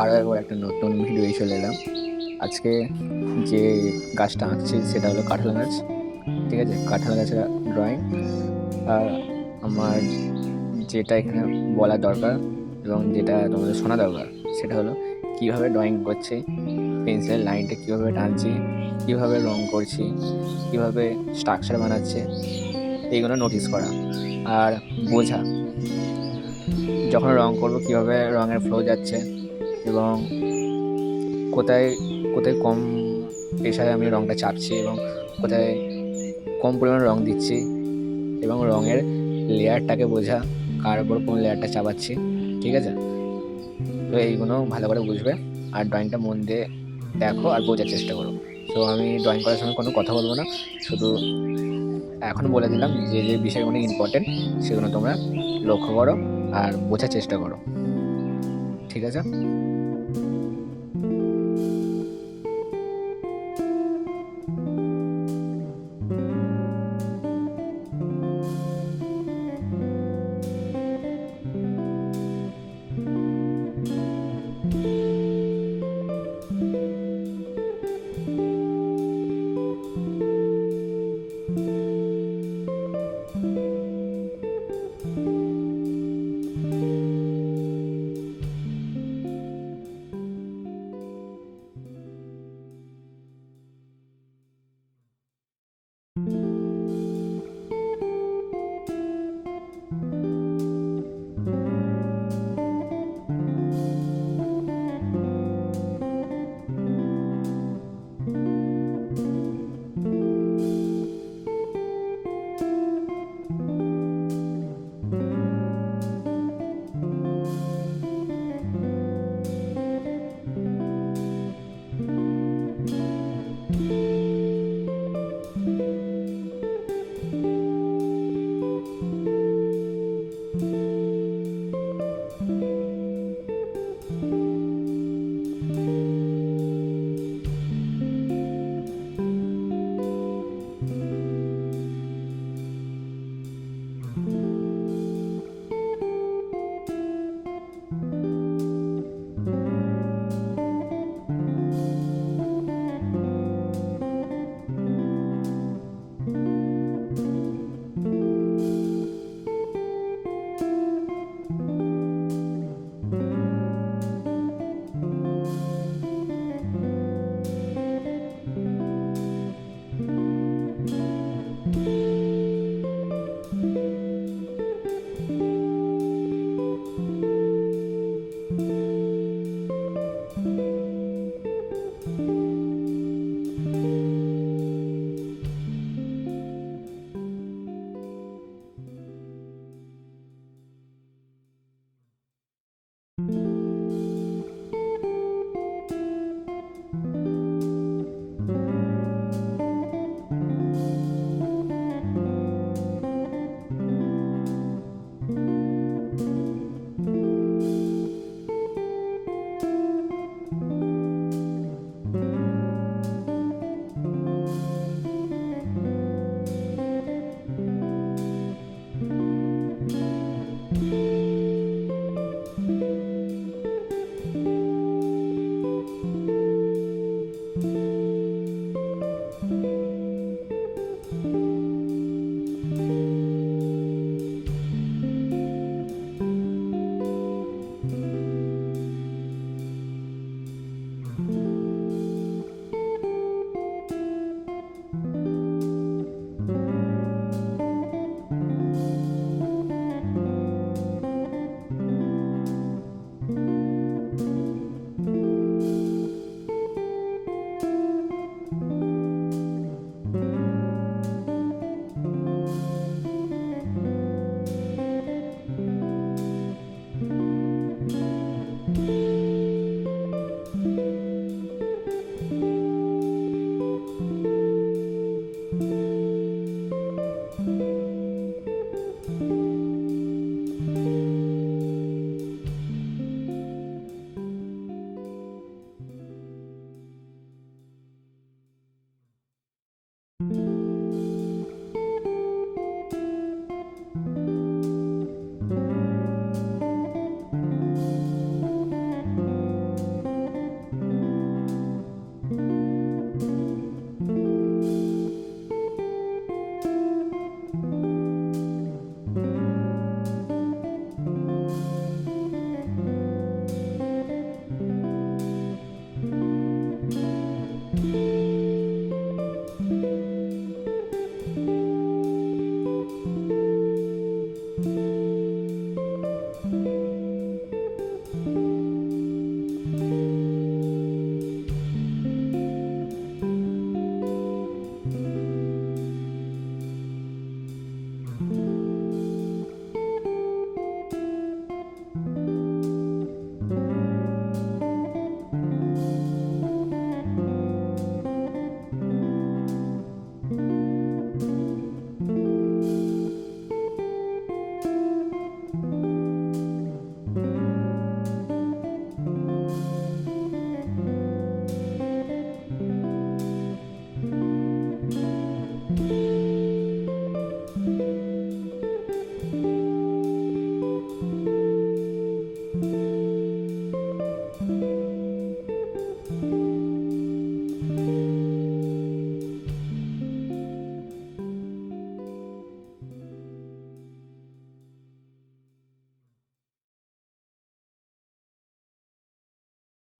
আরও একবার একটা নতুন ভিডিও চলে এলাম। আজকে যে গাছটা আঁকছি সেটা হলো কাঁঠাল গাছ, ঠিক আছে? কাঁঠাল গাছের ড্রয়িং আর আমার যেটা এখানে বলা দরকার এবং যেটা তোমাদের শোনা দরকার, সেটা হলো কীভাবে ড্রয়িং করছে পেন্সিলের লাইনটা কীভাবে টানছি, কীভাবে রং করছি, কীভাবে স্ট্রাকচার বানাচ্ছে, এইগুলো নোটিস করা। আর বোঝা যখন রং করব, কীভাবে রঙের ফ্লো যাচ্ছে এবং কোথায় কোথায় কম পেশায় আমি রঙটা চাপছি এবং কোথায় কম পরিমাণে রং দিচ্ছি এবং রঙের লেয়ারটাকে বোঝা, কার ওপর কোন লেয়ারটা চাপাচ্ছি, ঠিক আছে? তো এইগুলো ভালো করে বুঝবে আর ড্রয়িংটা মন দিয়ে দেখো আর বোঝার চেষ্টা করো। তো আমি ড্রয়িং করার সময় কোনো কথা বলব না, শুধু এখন বলে দিলাম যে যে বিষয়গুলো ইম্পর্টেন্ট সেগুলো তোমরা লক্ষ্য করো। আর বোঝার চেষ্টা করো। ঠিক আছে?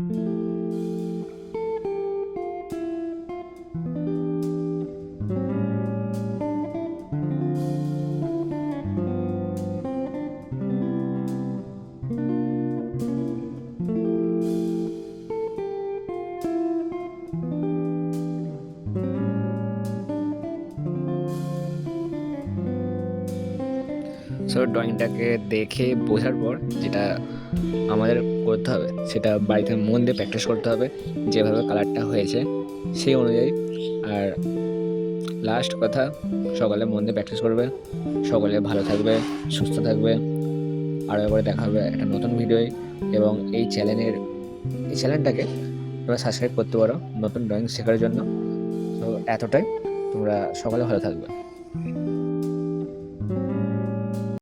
Música সো ড্রয়িংটাকে দেখে বোঝার পর যেটা আমাদের করতে হবে, সেটা বাড়িতে মন দিয়ে প্র্যাকটিস করতে হবে, যেভাবে কালারটা হয়েছে সেই অনুযায়ী। আর লাস্ট কথা, সকালে মন দিয়ে প্র্যাকটিস করবে, সকলে ভালো থাকবে, সুস্থ থাকবে। আর একবারে দেখা হবে একটা নতুন ভিডিওয় এবং এই চ্যানেলের এই চ্যানেলটাকে তোমরা সাবস্ক্রাইব করতে পারো নতুন ড্রয়িং শেখার জন্য। তো এতটাই, তোমরা সকালে ভালো থাকবে।